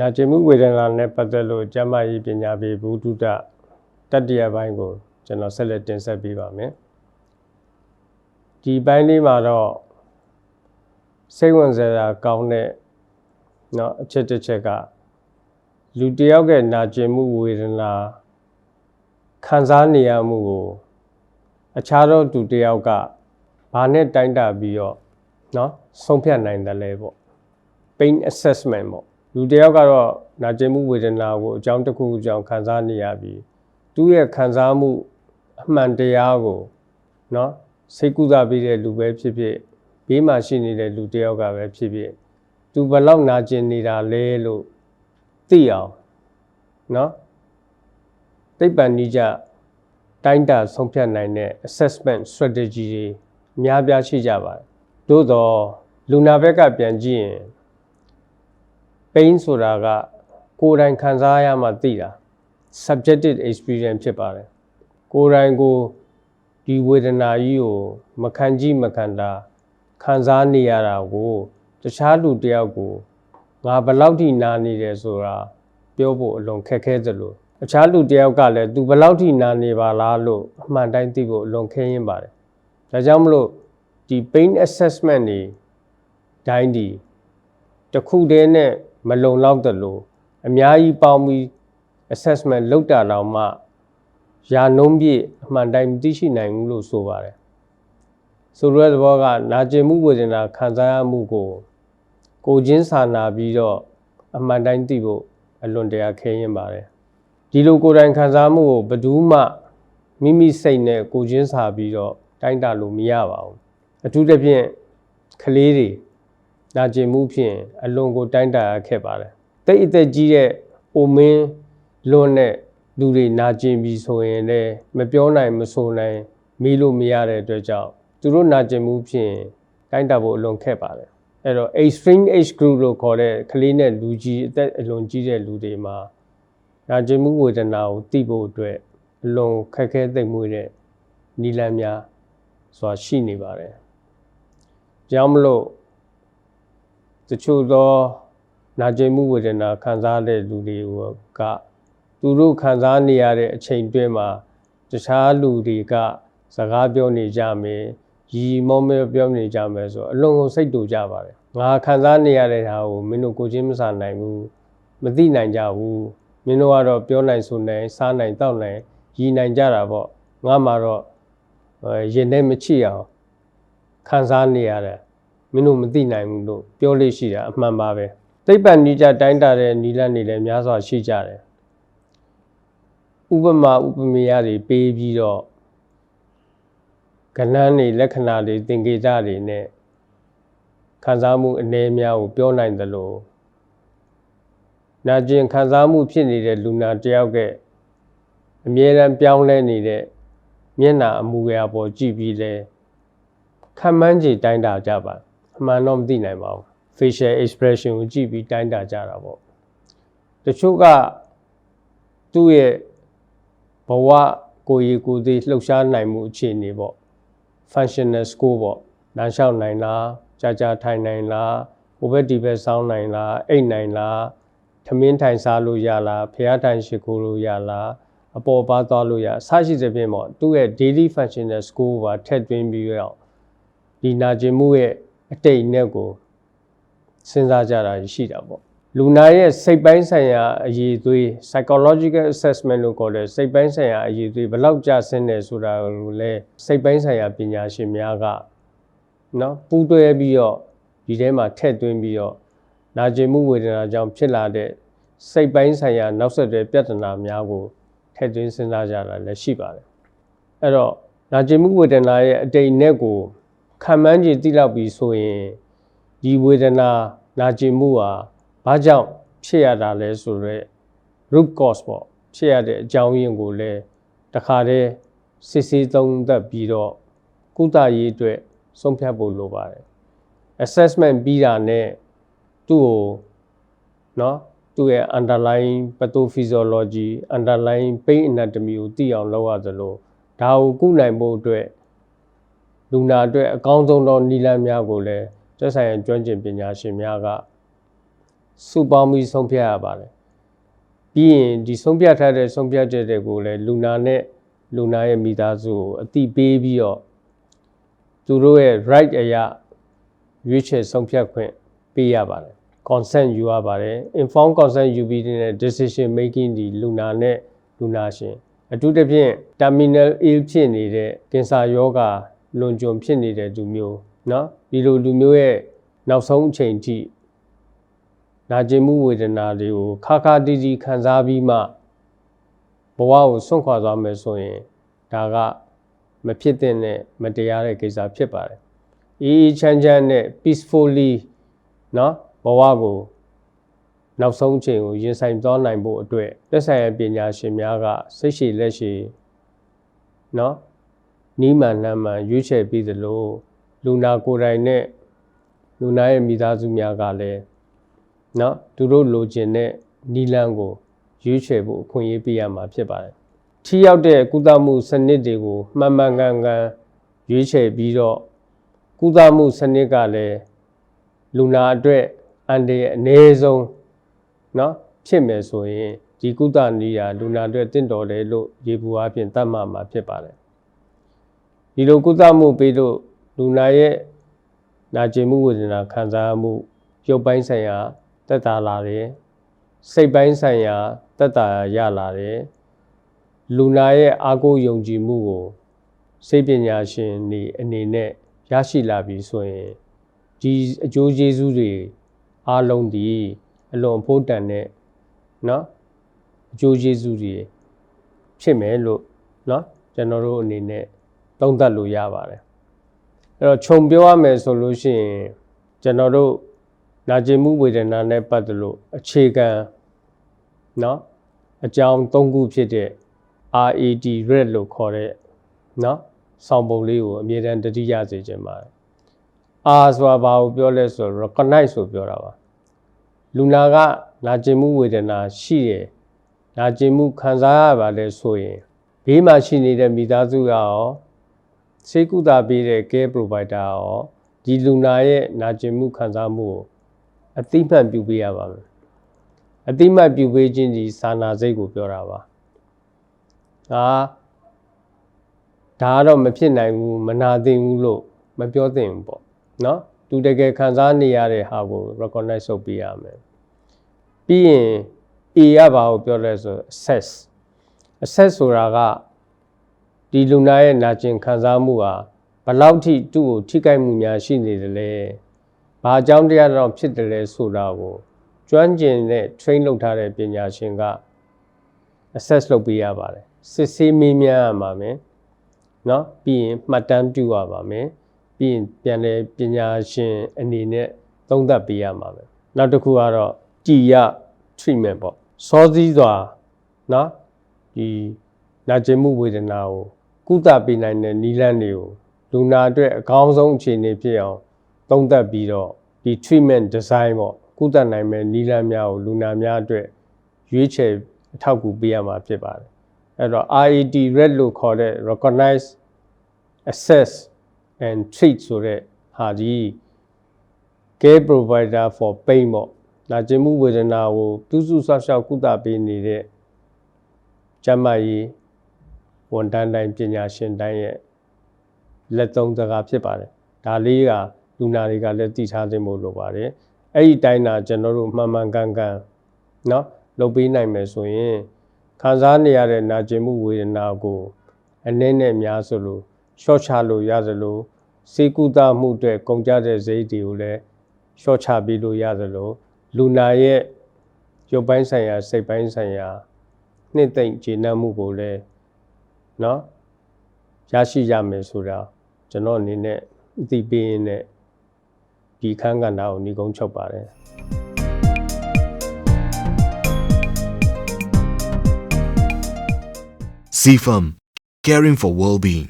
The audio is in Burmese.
နာကျင်မှုဝေဒနာနဲ့ပတ်သက်လို့ကျန်းမာရေးပညာပေးဘုဒ္ဓတတ္တရပိုင်းကိုကျွန်တော်ဆက်လက်တင်ဆက်ပေးပါမယ်ဒီပိုင်းလေးမှာတော့စိတ်ဝင်စားတာကောင်းတဲ့เนาะအချက်တစ်ချက်ကလူတစ်ယောက်ရဲ့နာကျင်မှုဝေဒနာခံစားနေရမှုကိုအခြားသောသူတစ်ယောက်ကဘာနဲ့တိုင်းတာပြီးတော့เนาะဆုံးဖြတ်နိုင်တယ်လဲပေါ့ pain assessment ပေါ့ လူတစ်ယောက်ကတော့နာကျင်မှုဝေဒနာကိုအကြောင်းတစ်ခုအကြောင်းခံစားနေရပြီးသူ့ရဲ့ခံစားမှုအမှန်တရားကိုเนาะစိတ်ကူးစားပြီးတဲ့လူပဲဖြစ်ဖြစ်ဘေးမှာရှိနေတဲ့လူတစ်ယောက်ကပဲဖြစ်ဖြစ်သူဘလောက်နာကျင်နေတာလဲလို့သိအောင်เนาะသိပ္ပံနည်းကြတိုင်းတာဆုံးဖြတ်နိုင်တဲ့ assessment strategy တွေအများပြားရှိကြပါတယ်သို့တော့လူနာဘက်ကပြန်ကြည့်ရင် pain ဆိုတာကကိုယ်တိုင်ခံစားရမှသိတာ subjective experience ဖြစ်ပါတယ်ကိုယ်တိုင်ကိုဒီဝေဒနာကြီးကိုမခံကြည့်မခံတာခံစားနေရတာကိုတခြားလူတယောက်ကိုငါဘယ်လောက်ထိနာနေတယ်ဆိုတာပြောဖို့အလွန်ခက်ခဲသလိုအခြားလူတယောက်ကလည်း तू ဘယ်လောက်ထိနာနေပါလား လို့အမှန်တိုင်းသိဖို့အလွန်ခဲရင်ပါတယ်ဒါကြောင့်မလို့ဒီ pain assessment တွေတိုင်းဒီတစ်ခုတည်းနဲ့ မလုံလောက်သလိုအများကြီးပေါင်းပြီး assessment လုပ်တာတော့မှယာနှုံးပြည့်အမှန်တိုင်းမသိရှိနိုင်ဘူးလို့ဆိုပါတယ်ဆိုလိုတဲ့သဘောကနာကျင်မှုဝေဒနာခံစားရမှုကိုကိုချင်းစာနာပြီးတော့အမှန်တိုင်းသိဖို့အလွန်တရာခဲရင်ပါတယ်ဒီလိုကိုယ်တိုင်ခံစားမှုကိုဘယ်သူမှမိမိစိတ်နဲ့ကိုချင်းစာပြီးတော့တိုင်းတာလို့မရပါဘူးအထူးသဖြင့်ကလေးတွေ နာကျင်မှုဖြင့်အလွန်ကိုတိုင်းတာရခဲ့ပါတယ်တိတ်အသက်ကြီးတဲ့အိုမင်းလွန်တဲ့လူတွေနာကျင်ပြီဆိုရင်လည်းမပြောနိုင်မဆိုနိုင်မေးလို့မရတဲ့အတွက်ကြောင့်သူတို့နာကျင်မှုဖြင့်တိုင်းတာဖို့အလွန်ခက်ပါတယ်အဲ့တော့ extreme age group လို့ခေါ်တဲ့ကလေးနဲ့လူကြီးအသက်အလွန်ကြီးတဲ့လူတွေမှာနာကျင်မှုဝေဒနာကိုသိဖို့အတွက်အလွန်ခက်ခဲသိမ့်မွေ့တဲ့နိလန်းများစွာရှိနေပါတယ်။ကြောင့်မလို့ တချို့သောနာကျင်မှုဝေဒနာခံစားတဲ့လူတွေကသူတို့ခံစားနေရတဲ့အချိန်တွင်းမှာတခြားလူတွေကစကားပြောနေကြမယ်ရီမောမဲပြောနေကြမယ်ဆိုအလွန်ကိုစိတ်တူကြပါတယ်ငါခံစားနေရတဲ့ဟာကိုမင်းတို့ကိုချင်းမစားနိုင်ဘူးမသိနိုင်ကြဘူးမင်းတို့ကတော့ပြောနိုင်ဆိုနိုင်စားနိုင်တောက်နိုင်ရီနိုင်ကြတာပေါ့ငါမှတော့ရင်ထဲမချစ်အောင်ခံစားနေရတယ် မင်းတို့မသိနိုင်ဘူးလို့ပြောလို့ရှိတာအမှန်ပါပဲသိပ္ပံနိကြတိုင်းတာတဲ့နီလန်းနေလည်းများစွာရှိကြတယ်ဥပမာဥပမေယတွေပေးပြီးတော့ကဏ္ဍတွေလက္ခဏာတွေသင်္ကေတတွေနဲ့ခံစားမှုအနေများကိုပြောနိုင်တယ်လို့နာကျင်ခံစားမှုဖြစ်နေတဲ့လူနာတယောက်ကအမြဲတမ်းပြောင်းလဲနေတဲ့မျက်နှာအမူအရာပေါ်ကြည့်ပြီးလဲခံမှန်းကြည့်တိုင်းတာကြပါအ မှန်တော့မသိနိုင်ပါဘူး facial expression ကိုကြည့်ပြီးတိုင်းတာကြတာပေါ့တချို့ကသူ့ရဲ့ဘဝကိုယ်ရည်ကိုယ်သေးလှုပ်ရှားနိုင်မှုအခြေအနေပေါ့ functional score ပေါ့လမ်းလျှောက်နိုင်လားကြာကြာထိုင်နိုင်လားဟိုဘက်ဒီဘက်စောင်းနိုင်လားအိတ်နိုင်လားထမင်းထိုင်စားလို့ရလားဖျားထိုင်ရှိခိုးလို့ရလားအပေါ်ပါသွားလို့ရအစရှိသဖြင့်ပေါ့သူ့ရဲ့ daily functional score ပါထည့်သွင်းပြီးတော့ဒီနာကျင်မှုရဲ့ အတိတ်နဲ့ကိုစဉ်းစားကြတာရှိတာပေါ့လူနာရဲ့စိတ်ပိုင်းဆိုင်ရာအရေးသွေး psychological assessment လို့ခေါ်တဲ့စိတ်ပိုင်းဆိုင်ရာအရေးသွေးဘယ်လောက်ကျဆင်းတယ်ဆိုတာကိုလည်းစိတ်ပိုင်းဆိုင်ရာပညာရှင်များကနော်ပူးတွဲပြီးတော့ဒီထဲမှာထည့်သွင်းပြီးတော့နာကျင်မှုဝေဒနာကြောင့်ဖြစ်လာတဲ့စိတ်ပိုင်းဆိုင်ရာနောက်ဆက်တွဲပြဿနာများကိုထည့်သွင်းစဉ်းစားကြတာလည်းရှိပါတယ်အဲ့တော့နာကျင်မှုဝေဒနာရဲ့အတိတ်နဲ့ကို ခံမှန်းကြည့်သိလောက်ပြီးဆိုရင်ဒီဝေဒနာနာကျင်မှုဟာဘာကြောင့်ဖြစ်ရတာလဲဆိုတော့ root cause ပေါ့ဖြစ်ရတဲ့အကြောင်းရင်းကိုလည်းတခါတည်းစစ်ဆေးသုံးသပ်ပြီးတော့ကုသရေးအတွက်ဆုံးဖြတ်ဖို့လိုပါတယ် assessment ပြီးတာနဲ့သူ့ကိုเนาะသူ့ရဲ့ underlying pathophysiology underlying pain anatomy ကိုသိအောင်လုပ်ရသလိုဒါကိုကုနိုင်ဖို့အတွက် လူနာအတွက်အကောင်းဆုံးသောနည်းလမ်းများကိုလည်းသက်ဆိုင်ရာကျွမ်းကျင်ပညာရှင်များကစုပေါင်းပြီးဆုံးဖြတ်ရပါတယ်ပြီးရင်ဒီဆုံးဖြတ်ထားတဲ့ဆုံးဖြတ်ချက်တွေကိုလည်းလူနာနဲ့လူနာရဲ့မိသားစုကိုအတိပေးပြီးတော့သူတို့ရဲ့ right အရာရွေးချယ်ဆုံးဖြတ်ခွင့်ပေးရပါတယ် consent ယူရပါတယ် informed consent ယူပြီးတဲ့ decision making ဒီလူနာနဲ့လူနာရှင်အထူးသဖြင့် terminal ill ဖြစ်နေတဲ့ကင်ဆာယောဂါ လွန်ကျွံဖြစ်နေတဲ့သူမျိုးเนาะဒီလိုလူမျိုးရဲ့နောက်ဆုံးအချိန်ထိနာကျင်မှုဝေဒနာတွေကိုခါခါတီးတီးခံစားပြီးမှဘဝကိုဆွန့်ခွာသွားမယ်ဆိုရင်ဒါကမဖြစ်တဲ့နဲ့မတရားတဲ့ကိစ္စဖြစ်ပါတယ်အေးအေးချမ်းချမ်းနဲ့ peacefully เนาะဘဝကိုနောက်ဆုံးအချိန်ကိုရင်ဆိုင်သွားနိုင်ဖို့အတွက်သက်ဆိုင်ရာပညာရှင်များကစိတ်ရှိလက်ရှိเนาะ နီးမှန်လမ်းမှန်ရွေးချယ်ပြီးသလိုလူနာကိုယ်တိုင်နဲ့လူနာရဲ့မိသားစုများကလည်းเนาะသူတို့လိုချင်တဲ့နီလန်းကိုရွေးချယ်ဖို့အခွင့်အရေးပေးရမှာဖြစ်ပါတယ်။ထိရောက်တဲ့ကုသမှုစနစ်တွေကိုမှန်မှန်ကန်ကန်ရွေးချယ်ပြီးတော့ကုသမှုစနစ်ကလည်းလူနာအတွက်အန်တရဲ့အနည်းဆုံးเนาะဖြစ်မယ်ဆိုရင်ဒီကုသနည်းရာလူနာအတွက်တင့်တော်တယ်လို့ရေပူအားဖြင့်သတ်မှတ်မှာဖြစ်ပါတယ်။ ဒီလိုကုသမှုပေးလို့လူနာရဲ့နာကျင်မှုဝေဒနာခံစားမှုရုပ်ပိုင်းဆိုင်ရာတက်တာလာတယ်စိတ်ပိုင်းဆိုင်ရာတက်တာရလာတယ်လူနာရဲ့အာကိုယုံကြည်မှုကိုစိတ်ပညာရှင်နေအနေနဲ့ရရှိလာပြီဆိုရင်ဒီအကျိုးကျေးဇူးတွေအားလုံးဒီအလွန်အဖို့တန်တဲ့เนาะအကျိုးကျေးဇူးတွေဖြစ်မယ်လို့เนาะကျွန်တော်တို့အနေနဲ့ သုံးသပ်လို့ရပါတယ်အဲ့တော့ခြုံပြောရမယ်ဆိုလို့ရှိရင်ကျွန်တော်တို့နာကျင်မှုဝေဒနာနဲ့ပတ်သက်လို့အခြေခံเนาะအကြောင်း၃ခုဖြစ်တဲ့ RAD red လို့ခေါ်တဲ့เนาะဆောင်းပုံလေးကိုအမြဲတမ်းတတိယစေခြင်းပါတယ် R ဆိုတာဘာကိုပြောလဲဆိုတော့ recognize ဆိုပြောတာပါလူနာကနာကျင်မှုဝေဒနာရှိတယ်နာကျင်မှုခံစားရပါတယ်ဆိုရင်ဘေးမှာရှိနေတဲ့မိသားစုကရော ဆေးကုသပေးတဲ့ care provider ရောဒီလူနာရဲ့နာကျင်မှုခံစားမှုကိုအတိမှန်ပြုပေးရပါမယ်အတိမှန်ပြုပေးခြင်းဒီစာနာစိတ်ကိုပြောတာပါဒါဒါကတော့မဖြစ်နိုင်ဘူးမနာသင့်ဘူးလို့မပြောသင့်ဘူးပေါ့နော်သူတကယ်ခံစားနေရတဲ့ဟာကို recognize လုပ်ပေးရမယ်ပြီးရင် A ကဘာကိုပြောလဲဆို assess assess ဆိုတာက ဒီလူနာရဲ့နာကျင်ခံစားမှုဟာဘလောက်ထိသူ့ကိုထိခိုက်မှုများရှိနေတယ်လဲ။ဘာကြောင့်တရားတော်ဖြစ်တယ်လဲဆိုတာကိုကျွမ်းကျင်တဲ့ train လုပ်ထားတဲ့ပညာရှင်က assess လုပ်ပေးရပါတယ်။စစ်ဆေးမေးမြန်းရမှာမယ်။နော်ပြီးရင်မှတ်တမ်းပြုရပါမယ်။ပြီးရင်ပြန်လဲပညာရှင်အနေနဲ့သုံးသပ်ပေးရမှာပဲ။နောက်တစ်ခုကတော့ကြည်ရ treatment ပေါ့။စောစည်းစွာနော်ဒီနာကျင်မှုဝေဒနာကို ကုသပေးနိုင်တဲ့နည်းလမ်းတွေကိုလူနာအတွက်အကောင်းဆုံးအခြေအနေဖြစ်အောင်သုံးသပ်ပြီးတော့ဒီ treatment design ပေါ့ကုသနိုင်မဲ့နည်းလမ်းများကိုလူနာများအတွက်ရွေးချယ်အထောက်အကူပေးရမှာဖြစ်ပါတယ်အဲ့တော့ RAD red လို့ခေါ်တဲ့ recognize assess and treat ဆိုတဲ့ဟာဒီ care provider for pain ပေါ့နာကျင်မှုဝေဒနာကိုပြုစုဆောက်ရှောက်ကုသပေးနေတဲ့ကျန်းမာရေး ဝန်ထမ်းတိုင်းပညာရှင်တိုင်းရဲ့လက်သုံးစကားဖြစ်ပါတယ်ဒါလေးကလူနာတွေကလည်းသိထားသင့်ဖို့လိုပါတယ်အဲ့ဒီတိုင်းတာကျွန်တော်တို့မှန်မှန်ကန်ကန်เนาะလုပ်ပေးနိုင်မယ်ဆိုရင်ခံစားနေရတဲ့နာကျင်မှုဝေဒနာကိုအနည်းနဲ့များဆိုလို့ရှော့ချလို့ရသလိုစေကုသမှုအတွက်ကုန်ကြတဲ့ဈေးတွေကိုလည်းရှော့ချပြီးလို့ရသလိုလူနာရဲ့ရုပ်ပိုင်းဆိုင်ရာစိတ်ပိုင်းဆိုင်ရာနှစ်သိမ့်ခြေနှံ့မှုကိုလည်း နော်ရရှိရမယ်ဆိုတာကျွန်တော်အနေနဲ့အသိပေးရင်းနဲ့ဒီခန်းကဏ္ဍကိုညီကုန်းချုပ်ပါတယ်။ C firm caring for well-being